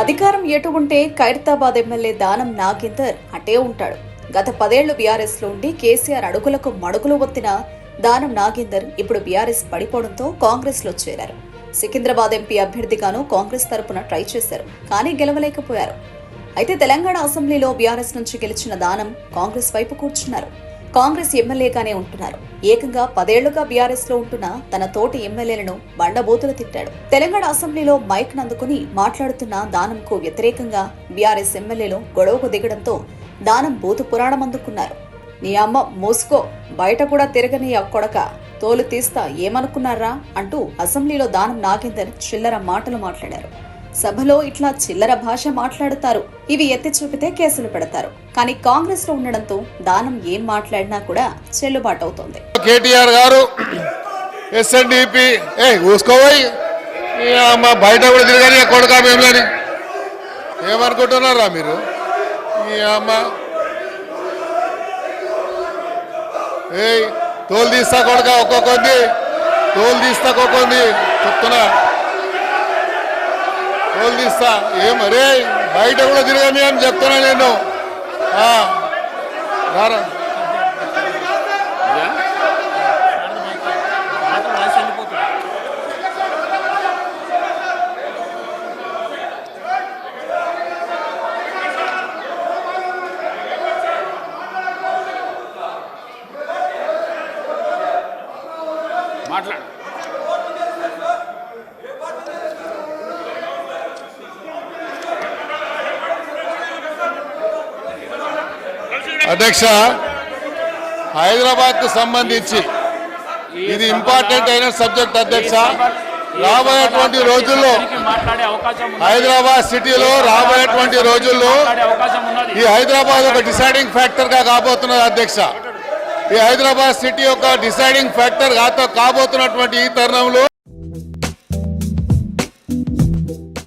అధికారం ఎటు ఉంటే ఖైరతాబాద్ ఎమ్మెల్యే దానం నాగేందర్ అటే ఉంటాడు. గత పదేళ్ళు బీఆర్ఎస్లో ఉండి కేసీఆర్ అడుగులకు మడుగులు ఒత్తిన దానం నాగేందర్ ఇప్పుడు బీఆర్ఎస్ పడిపోవడంతో కాంగ్రెస్లో చేరారు. సికింద్రాబాద్ ఎంపీ అభ్యర్థిగాను కాంగ్రెస్ తరపున ట్రై చేశారు కానీ గెలవలేకపోయారు. అయితే తెలంగాణ అసెంబ్లీలో బీఆర్ఎస్ నుంచి గెలిచిన దానం కాంగ్రెస్ వైపు కూర్చున్నారు. కాంగ్రెస్ ఎమ్మెల్యేగానే ఉంటున్నారు. ఏకంగా పదేళ్ళుగా బీఆర్ఎస్లో ఉంటున్న తన తోటి ఎమ్మెల్యేలను బండబోతులు తిట్టాడు. తెలంగాణ అసెంబ్లీలో మైక్ నందుకుని మాట్లాడుతున్న దానంకు వ్యతిరేకంగా బీఆర్ఎస్ ఎమ్మెల్యేలు గొడవకు దిగడంతో దానం బూతు పురాణం అందుకున్నారు. నీ అమ్మ మోసుకో బయట కూడా తిరగని కొడక తోలు తీస్తా ఏమనుకున్నారా? అంటూ అసెంబ్లీలో దానం నాగేందర్ చిల్లర మాటలు మాట్లాడారు. సభలో ఇట్లా చిల్లర భాష మాట్లాడతారు. ఇవి ఎత్తి చూపితే కేసులు పెడతారు. కానీ కాంగ్రెస్లో ఉండడంతో దానం ఏం మాట్లాడినా కూడా చెల్లుబాటు అవుతుంది కేటీఆర్ గారు ఎస్ఎన్డిపి ఏ ఊసుకోపోయి బయట కూడా తిరగని కొడుక మేమని ఏమనుకుంటున్నారా మీరు? ఈ అమ్మ. ఏ తోలు తీస్తా కొడుక ఒక్కొక్కంది తోలు తీస్తా ఒక్కొక్కంది చెప్తున్నా. తోలు తీస్తా ఏం అరే బయట కూడా తిరగమే అని చెప్తున్నా నేను. రారా. మాట్లాడు. అధ్యక్ష హైదరాబాద్కు సంబంధించి ఇది ఇంపార్టెంట్ అయిన సబ్జెక్ట్ అధ్యక్ష. రాబోయేటువంటి రోజుల్లో హైదరాబాద్ సిటీలో రాబోయేటువంటి రోజుల్లో ఈ హైదరాబాద్ ఒక డిసైడింగ్ ఫ్యాక్టర్గా కాబోతున్నది అధ్యక్ష. ఈ హైదరాబాద్ సిటీ యొక్క డిసైడింగ్ ఫ్యాక్టర్ కాబోతున్నటువంటి ఈ తరుణంలో